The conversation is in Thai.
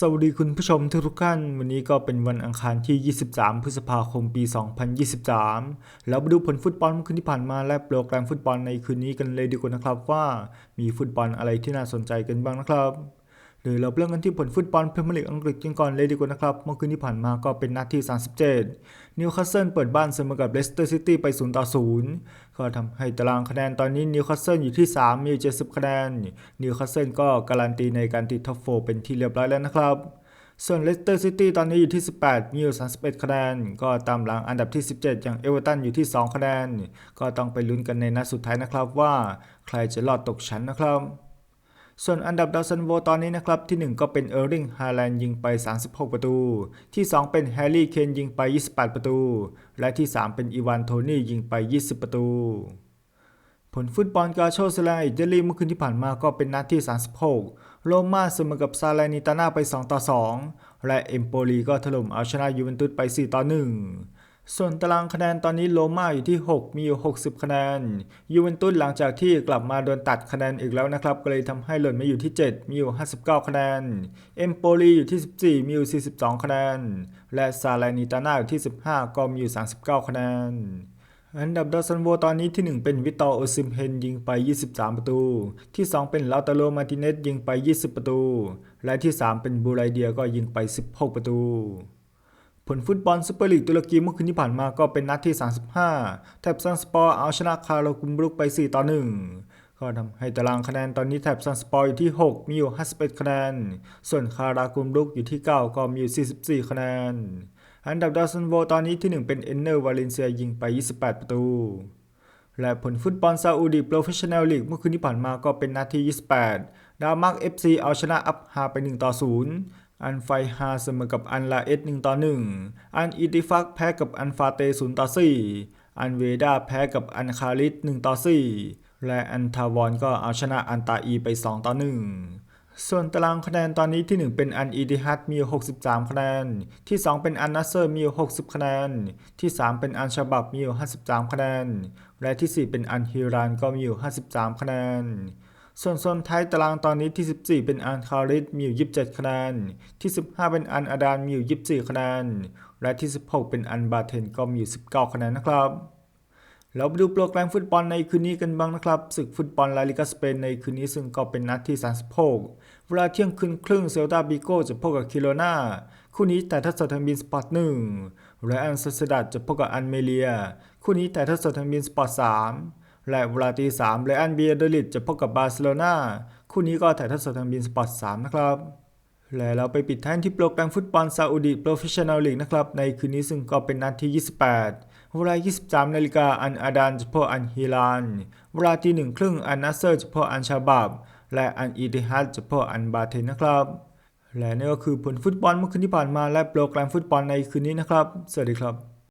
สวัสดีคุณผู้ชมทุกท่าน วันนี้ก็เป็นวันอังคารที่ 23 พฤษภาคมปี 2023 แล้วมาดูผลฟุตบอลเมื่อคืนที่ผ่านมาและโปรแกรมฟุตบอลในคืนนี้กันเลยดีกว่านะครับว่า มีฟุตบอลอะไรที่น่าสนใจกันบ้างนะครับ เดี๋ยวเราเริ่มกันที่ผลฟุตบอลพรีเมียร์ลีกอังกฤษกันก่อนเลยดีกว่านะครับ เมื่อคืนที่ผ่านมาก็เป็นนัดที่ 37 นิวคาสเซิลเปิดบ้านเสมอกับเลสเตอร์ซิตี้ไป0ต่อ0ก็ทำให้ตารางคะแนนตอนนี้นิวคาสเซิลอยู่ที่ 3 มี 70 คะแนน นิวคาสเซิลก็การันตีในการติดท็อปโฟเป็นที่เรียบร้อยแล้วนะครับส่วนเลสเตอร์ซิตี้ตอนนี้อยู่ที่ 18 มีอยู่ 31 คะแนน ก็ตามหลังอันดับที่ 17 อย่างเอเวอร์ตันอยู่ที่ 2 คะแนน ก็ต้องไปลุ้นกันในนัดสุดท้ายนะครับว่าใครจะรอดตกชั้นนะครับ ส่วนอันดับดาวซันโวตอนนี้นะครับ ที่ 1 ก็เป็นเออร์ลิงฮาแลนด์ยิงไป 36 ประตู ที่ 2 เป็นแฮร์รี่เคนยิงไป 28 ประตู และที่ 3 เป็นอีวานโทนี่ยิงไป 20 ประตู ผลฟุตบอลกาโชสลาอิตาลีเมื่อคืนที่ผ่านมาก็เป็นนัดที่ 36 โรม่าเสมอกับซาเลนิตาน่าไป 2 ต่อ 2 และเอมโปลีก็ถล่มเอาชนะยูเวนตุสไป 4 ต่อ 1 ส่วนตารางคะแนนตอนนี้โรม่าอยู่ที่ 6 มีอยู่ 60 คะแนน ยูเวนตุสหลังจากที่กลับมาโดนตัดคะแนนอีกแล้วนะครับ ก็เลยทำให้หล่นมาอยู่ที่ 7 มีอยู่ 59 คะแนน เอมโปลีอยู่ที่ 14 มีอยู่ 42 คะแนน และซาเลนิตาน่าอยู่ที่ 15 ก็มีอยู่ 39 คะแนนอันดับดาวซันโวตอนนี้ที่ 1 เป็นวิตอโอซิมเฮนยิงไป 23 ประตู ที่ 2 เป็นลาตาโลมาติเนสยิงไป 20 ประตู และที่ 3 เป็นบูไรเดียก็ยิงไป 16 ประตู ผลฟุตบอลซูเปอร์ลีกตุรกีเมื่อคืนที่ผ่านมาก็เป็นนัดที่ 35 แทบซันสปอร์เอาชนะคารากุมบรุกไป 4 ต่อ 1 ก็ทำให้ตารางคะแนนตอนนี้แทบซันสปอร์อยู่ที่ 6 มีอยู่ 51 คะแนน ส่วนคารากุมบรุกอยู่ที่ 9 ก็มีอยู่ 44 คะแนน อันดับดาวซันโวตอนนี้ที่ 1 เป็นเอนเนอร์วาเลนเซียยิงไป 28 ประตู และผลฟุตบอลซาอุดีโปรเฟชชั่นแนลลีกเมื่อคืนที่ผ่านมาก็เป็นนัดที่ 28 ดามัก FC เอาชนะอัพฮาไป 1 ต่อ 0 อันไฟฮาเสมอกับอันลาเอส1ต่อ1อันอิติฟักแพ้กับอันฟาเต0ต่อ4อันเวดาแพ้กับอันคาริส1ต่อ4และอันทาวอนก็เอาชนะอันตาอีไป2ต่อ1ส่วนตารางคะแนนตอนนี้ที่ 1 เป็นอันอีติฮัดมี 63 คะแนน ที่ 2 เป็นอันนัสเซอร์มี 60 คะแนน ที่ 3 เป็นอันชาบับมี 53 คะแนน และที่ 4 เป็นอันฮิรานก็มี 53 คะแนน ส่วนโซนท้ายตารางตอนนี้ที่ 14 เป็นอันคาริสมีอยู่ 27 คะแนน ที่ 15 เป็นอันอาดานมีอยู่ 24 คะแนน และที่ 16 เป็นอันบาเทนก็มีอยู่ 19 คะแนนนะครับเราไปดูโปรแกรมฟุตบอลในคืนนี้กันบ้างนะครับศึกฟุตบอลลาลิกาสเปนในคืนนี้ซึ่งก็เป็นนัดที่ 36 เวลาเที่ยงคืนครึ่งเซลตาบิโกจะพบกับคิโรนาคู่นี้แต่ทัศน์ทางบินสปอร์ตหนึ่งและอันซสดัดจะพบกับอันเมเลีย คู่นี้แต่ทัศน์ทางบินสปอร์ตสาม และเวลาตีสามแลอันเบียเดลิดจะพบกับบาร์เซโลนาคู่นี้ก็แต่ทัศน์ทางบินสปอร์ตสามนะครับ และเราไปปิดท้ายที่โปรแกรมฟุตบอลซาอุดีโปรเฟชชั่นแนลลีกนะครับ ในคืนนี้ซึ่งก็เป็นนัดที่ 28 เวลา 23 นาฬิกาอันอาดานจะพบอันฮิลาน เวลาตีหนึ่งครึ่งอันนัสเซอร์จะพบอันชาบับ และอันอีติฮัดจะพบอันบาเทนนะครับ และนี่ก็คือผลฟุตบอลเมื่อคืนที่ผ่านมาและโปรแกรมฟุตบอลในคืนนี้นะครับ สวัสดีครับ